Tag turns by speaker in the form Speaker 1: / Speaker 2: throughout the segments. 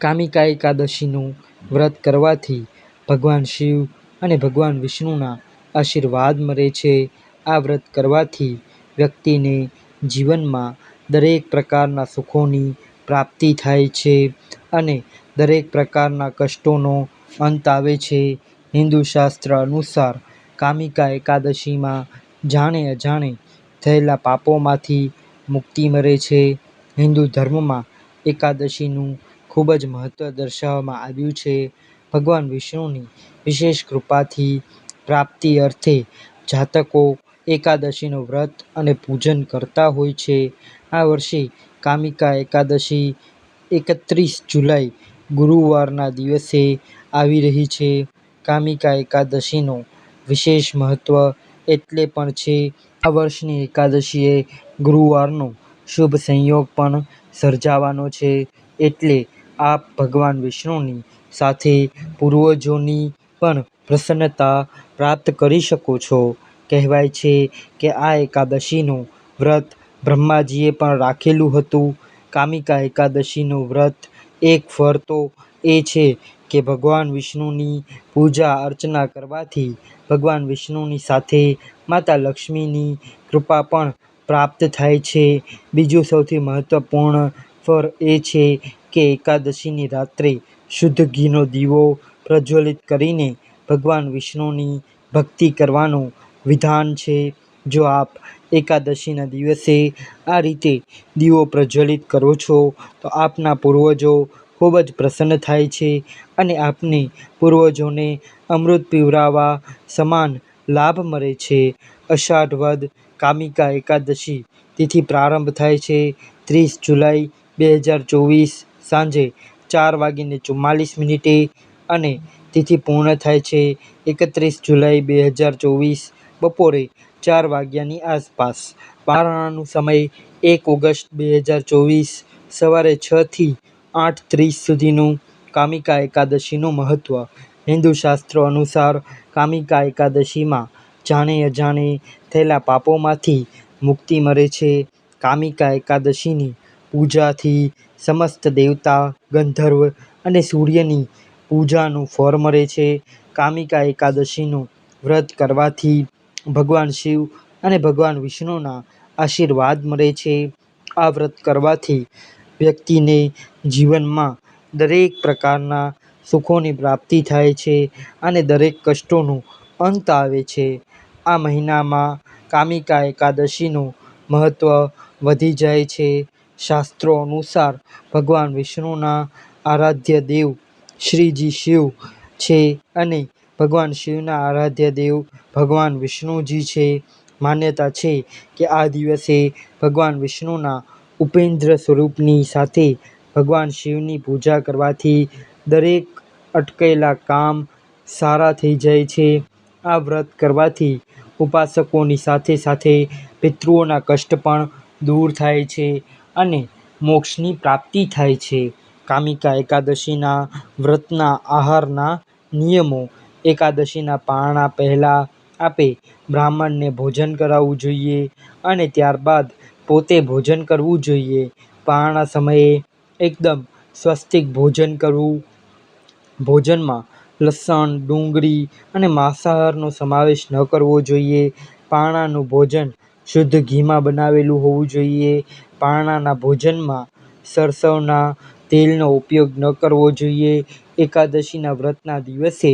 Speaker 1: કામિકા એકાદશીનું વ્રત કરવાથી ભગવાન શિવ અને ભગવાન વિષ્ણુના આશીર્વાદ મળે છે. આ વ્રત કરવાથી વ્યક્તિને જીવનમાં દરેક પ્રકારના સુખોની પ્રાપ્તિ થાય છે અને દરેક પ્રકારના કષ્ટોનો અંત આવે છે. હિન્દુ શાસ્ત્ર અનુસાર કામિકા એકાદશીમાં જાણે-અજાણે થયેલા પાપોમાંથી મુક્તિ મળે છે. હિન્દુ ધર્મમાં એકાદશીનું ખૂબ જ મહત્ત્વ દર્શાવવામાં આવ્યું છે. ભગવાન વિષ્ણુની વિશેષ કૃપાથી પ્રાપ્તિ અર્થે જાતકો એકાદશીનું વ્રત અને પૂજન કરતા હોય છે. આ વર્ષે કામિકા એકાદશી એકત્રીસ જુલાઈ ગુરુવારના દિવસે આવી રહી છે. કામિકા એકાદશીનું વિશેષ મહત્ત્વ એટલે પણ છે. આ વર્ષની એકાદશીએ ગુરુવારનો શુભ સંયોગ પણ સર્જાવાનો છે. એટલે આપ ભગવાન વિષ્ણુની સાથે પૂર્વજોની પણ પ્રસન્નતા પ્રાપ્ત કરી શકો છો. કહેવાય છે કે આ એકાદશીનું વ્રત બ્રહ્માજીએ પણ રાખેલું હતું. કામિકા એકાદશીનું વ્રત એક ફળ તો એ છે કે ભગવાન વિષ્ણુની પૂજા અર્ચના કરવાથી ભગવાન વિષ્ણુની સાથે માતા લક્ષ્મીની કૃપા પણ પ્રાપ્ત થાય છે. બીજું સૌથી મહત્ત્વપૂર્ણ ફળ એ છે કે એકાદશીની રાત્રે શુદ્ધ ઘીનો દીવો પ્રજ્વલિત કરીને ભગવાન વિષ્ણુની ભક્તિ કરવાનું વિધાન છે. જો આપ એકાદશીના દિવસે આ રીતે દીવો પ્રજ્વલિત કરો છો, તો આપના પૂર્વજો ખૂબ જ પ્રસન્ન થાય છે અને આપને પૂર્વજોને અમૃત પીવડાવવા સમાન લાભ મળે છે. અષાઢ વદ કામિકા એકાદશી તિથિ પ્રારંભ થાય છે ત્રીસ જુલાઈ, બે હજાર ચોવીસ સાંજે ચાર વાગીને ચુમ્માલીસ મિનિટે અને તિથિ પૂર્ણ થાય છે એકત્રીસ જુલાઈ બે હજાર ચોવીસ બપોરે ચાર વાગ્યાની આસપાસ. પારણાનો સમય એક ઓગસ્ટ બે હજાર ચોવીસ સવારે છથી આઠ ત્રીસ સુધીનું. કામિકા એકાદશીનું મહત્ત્વ હિન્દુ શાસ્ત્રો અનુસાર કામિકા એકાદશીમાં જાણે-અજાણે થયેલા પાપોમાંથી મુક્તિ મળે છે. કામિકા એકાદશીની પૂજાથી સમસ્ત દેવતા, ગંધર્વ અને સૂર્યની પૂજાનું ફળ મળે છે. કામિકા એકાદશીનું વ્રત કરવાથી ભગવાન શિવ અને ભગવાન વિષ્ણુના આશીર્વાદ મળે છે. આ વ્રત કરવાથી વ્યક્તિને જીવનમાં દરેક પ્રકારના સુખોની પ્રાપ્તિ થાય છે અને દરેક કષ્ટોનું અંત આવે છે. આ મહિનામાં કામિકા એકાદશીનું મહત્ત્વ વધી જાય છે. શાસ્ત્રો અનુસાર ભગવાન વિષ્ણુના આરાધ્ય દેવ શ્રીજી શિવ છે અને ભગવાન શિવના આરાધ્ય દેવ ભગવાન વિષ્ણુજી છે. માન્યતા છે કે આ દિવસે ભગવાન વિષ્ણુના ઉપેન્દ્ર સ્વરૂપની સાથે ભગવાન શિવની પૂજા કરવાથી દરેક અટકેલા કામ સારા થઈ જાય છે. આ વ્રત કરવાથી ઉપાસકોની સાથે-સાથે પિતૃઓના કષ્ટ પણ દૂર થાય છે અને મોક્ષની પ્રાપ્તિ થાય છે. કામિકા એકાદશીના વ્રતના આહારના નિયમો એકાદશીના પારણા પહેલાં આપે બ્રાહ્મણને ભોજન કરાવવું જોઈએ અને ત્યારબાદ પોતે ભોજન કરવું જોઈએ. પારણા સમયે એકદમ સ્વસ્તિક ભોજન કરવું. ભોજનમાં લસણ, ડુંગળી અને માંસાહારનો સમાવેશ ન કરવો જોઈએ. પારણાનું ભોજન શુદ્ધ ઘીમાં બનાવેલું હોવું જોઈએ. પારણાના ભોજનમાં સરસવના તેલનો ઉપયોગ ન કરવો જોઈએ. એકાદશીના વ્રતના દિવસે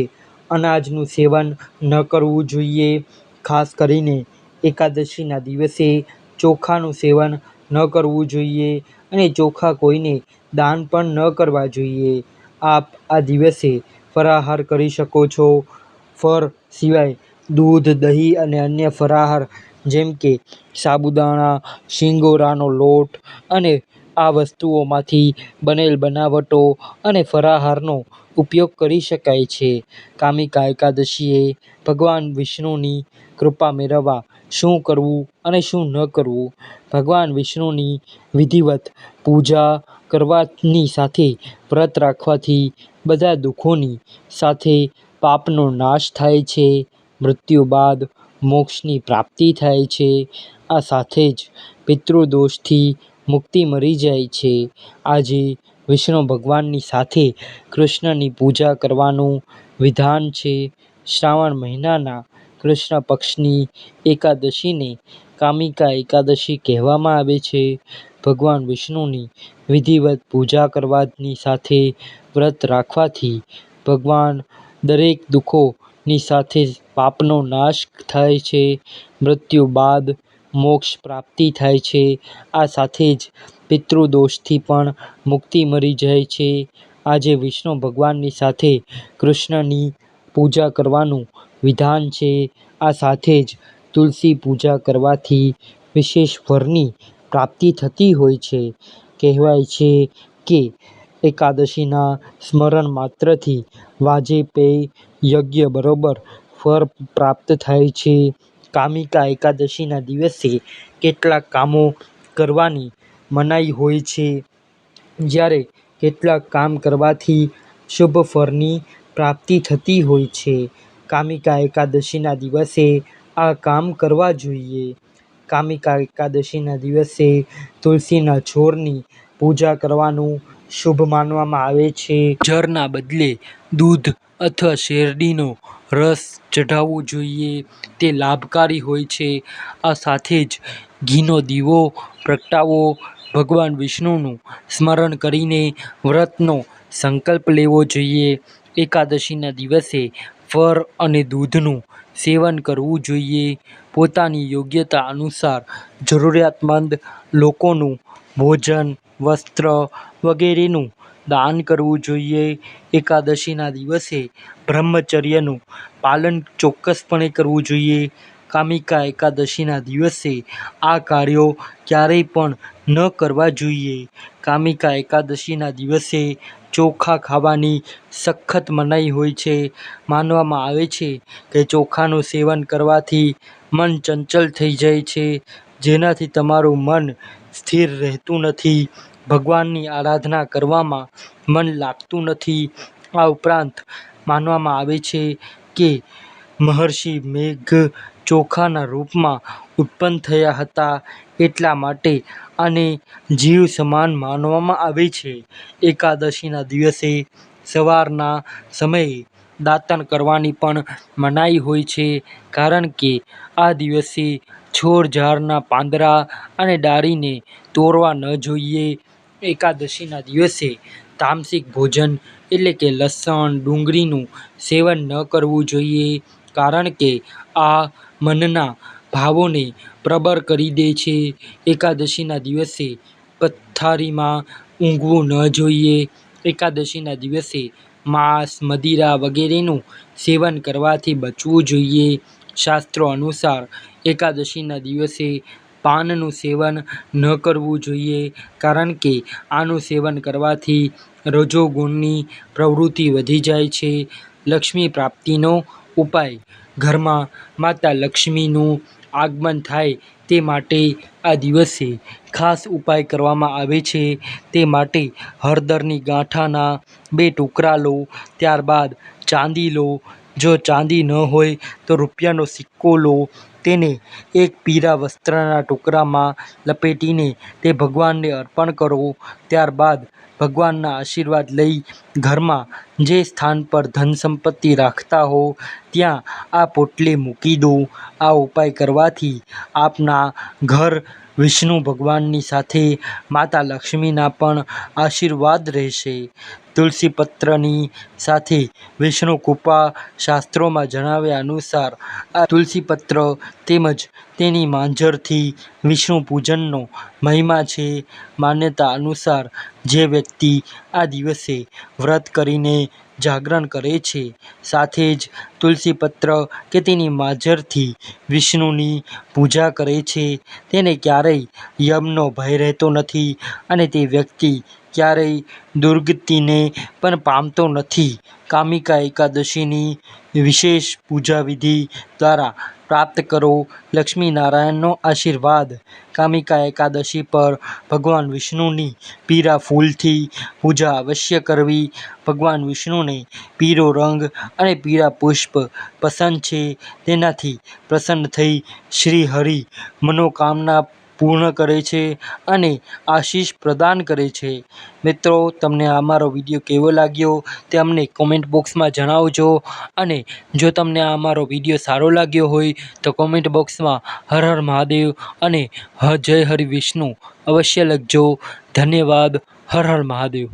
Speaker 1: અનાજનું સેવન ન કરવું જોઈએ. ખાસ કરીને એકાદશીના દિવસે ચોખાનું સેવન ન કરવું જોઈએ અને ચોખા કોઈને દાન પણ ન કરવા જોઈએ. આપ આ દિવસે ફરાહાર કરી શકો છો. ફર સિવાય દૂધ, દહીં અને અન્ય ફરાહાર જેમ કે સાબુદાણા, શિંગોરાનો લોટ અને આ વસ્તુઓમાંથી બનેલ બનાવટો અને ફરાહારનો ઉપયોગ કરી શકાય છે. કામિકા એકાદશીએ ભગવાન વિષ્ણુની કૃપા મેળવવા શું કરવું અને શું ન કરવું? ભગવાન વિષ્ણુની વિધિવત પૂજા કરવાની સાથે વ્રત રાખવાથી બધા દુઃખોની સાથે પાપનો નાશ થાય છે. મૃત્યુ બાદ મોક્ષની પ્રાપ્તિ થાય છે. આ સાથે જ પિતૃદોષથી મુક્તિ મળી જાય છે. આજે વિષ્ણુ ભગવાનની સાથે કૃષ્ણની પૂજા કરવાનું વિધાન છે. શ્રાવણ મહિનાના કૃષ્ણ પક્ષની એકાદશીને કામિકા એકાદશી કહેવામાં આવે છે. ભગવાન વિષ્ણુની વિધિવત પૂજા કરવાની સાથે વ્રત રાખવાથી ભગવાન દરેક દુ:ખોની સાથે પાપનો નાશ થાય છે, મૃત્યુ બાદ મોક્ષ પ્રાપ્તિ થાય છે, આ સાથે જ પિતૃદોષથી પણ મુક્તિ મળી જાય છે. આજે વિષ્ણુ ભગવાનની સાથે કૃષ્ણની પૂજા કરવાનું વિધાન છે. આ સાથે જ તુલસી પૂજા કરવાથી વિશેષ વરની પ્રાપ્તિ થતી હોય છે. કહેવાય છે કે એકાદશીના સ્મરણ માત્રથી વાજપેય યજ્ઞ બરોબર ફળ પ્રાપ્ત થાય છે. કામિકા એકાદશીના દિવસે કેટલાક કામો કરવાની મનાઈ હોય છે, જ્યારે કેટલાક કામ કરવાથી શુભ ફળની પ્રાપ્તિ થતી હોય છે. કામિકા એકાદશીના દિવસે આ કામ કરવા જોઈએ. કામિકા એકાદશીના દિવસે તુલસીના છોડની પૂજા કરવાનું શુભ માનવામાં આવે છે. જરના બદલે દૂધ અથવા શેરડીનો રસ ચઢાવવો જોઈએ, તે લાભકારી હોય છે. આ સાથે જ ઘીનો દીવો પ્રગટાવો, ભગવાન વિષ્ણુનું સ્મરણ કરીને વ્રતનો સંકલ્પ લેવો જોઈએ. એકાદશીના દિવસે ફર અને દૂધનું સેવન કરવું જોઈએ. પોતાની યોગ્યતા અનુસાર જરૂરિયાતમંદ લોકોનું ભોજન, વસ્ત્ર વગેરેનું દાન કરવું જોઈએ. એકાદશીના દિવસે બ્રહ્મચર્યનું પાલન ચોક્કસપણે કરવું જોઈએ. કામિકા એકાદશીના દિવસે આ કાર્યો ક્યારેય પણ ન કરવા જોઈએ. કામિકા એકાદશીના દિવસે ચોખા ખાવાની સખત મનાઈ હોય છે. માનવામાં આવે છે કે ચોખાનું સેવન કરવાથી મન ચંચલ થઈ જાય છે, જેનાથી તમારું મન સ્થિર રહેતું નથી, ભગવાનની આરાધના કરવામાં મન લાગતું નથી. આ ઉપરાંત માનવામાં આવે છે કે મહર્ષિ મેઘ ચોખાના રૂપમાં ઉત્પન્ન થયા હતા, એટલા માટે આને જીવ સમાન માનવામાં આવે છે. એકાદશીના દિવસે સવારના સમયે દાતણ કરવાની પણ મનાઈ હોય છે, કારણ કે આ દિવસે છોડ-ઝાડના પાંદડા અને ડાળીને તોડવા ન જોઈએ. એકાદશીના દિવસે તામસિક ભોજન એટલે કે લસણ, ડુંગળીનું સેવન ન કરવું જોઈએ, કારણ કે આ મનના ભાવોને પ્રબળ કરી દે છે. એકાદશીના દિવસે પથારીમાં ઊંઘવું ન જોઈએ. એકાદશીના દિવસે માંસ, મદિરા વગેરેનું સેવન કરવાથી બચવું જોઈએ. શાસ્ત્રો અનુસાર એકાદશીના દિવસે પાનનું સેવન ન કરવું જોઈએ, કારણ કે આનું સેવન કરવાથી રજોગુણની પ્રવૃત્તિ વધી જાય છે. લક્ષ્મી પ્રાપ્તિનો ઉપાય ઘરમાં માતા લક્ષ્મીનું આગમન થાય તે માટે આ દિવસે ખાસ ઉપાય કરવામાં આવે છે. તે માટે હળદરની ગાંઠાના બે ટુકડા લો, ત્યારબાદ ચાંદી લો, જો ચાંદી ન હોય તો રૂપિયાનો સિક્કો લો, તેને એક પીળા વસ્ત્રના ટુકડામાં લપેટીને તે ભગવાનને અર્પણ કરો. ત્યારબાદ ભગવાનના આશીર્વાદ લઈ ઘરમાં જે સ્થાન પર ધન-સંપત્તિ રાખતા હો ત્યાં આ પોટલી મૂકી દો. આ ઉપાય કરવાથી આપના ઘર વિષ્ણુ ભગવાનની સાથે માતા લક્ષ્મીના પણ આશીર્વાદ રહેશે. તુલસીપત્રની સાથે વિષ્ણુ કૃપા શાસ્ત્રોમાં જણાવ્યા અનુસાર, આ તુલસીપત્ર તેમજ તેની માંજરથી વિષ્ણુ પૂજનનો મહિમા છે. માન્યતા અનુસાર, જે વ્યક્તિ આ દિવસે વ્રત કરીને જાગરણ કરે છે, સાથે જ તુલસીપત્ર કે તેની માજરથી વિષ્ણુની પૂજા કરે છે, તેને ક્યારેય યમનો ભય રહેતો નથી અને તે વ્યક્તિ ક્યારેય દુર્ગતિને પણ પામતો નથી. કામિકા એકાદશીની વિશેષ પૂજા-વિધિ દ્વારા પ્રાપ્ત કરો લક્ષ્મીનારાયણનો આશીર્વાદ. કામિકા એકાદશી પર ભગવાન વિષ્ણુની પીળા ફૂલથી પૂજા અવશ્ય કરવી. ભગવાન વિષ્ણુને પીળો રંગ અને પીળા પુષ્પ પસંદ છે. તેનાથી પ્રસન્ન થઈ શ્રી હરિ મનોકામના પૂર્ણ કરે છે અને આશીષ પ્રદાન કરે છે. મિત્રો, તમને આ મારો વીડિયો કેવો લાગ્યો તે અમને કોમેન્ટ બોક્સમાં જણાવજો અને જો તમને આ મારો વીડિયો સારો લાગ્યો હોય તો કોમેન્ટ બોક્સમાં હર હર મહાદેવ અને જય હરિ વિષ્ણુ અવશ્ય લખજો. ધન્યવાદ. હર હર મહાદેવ.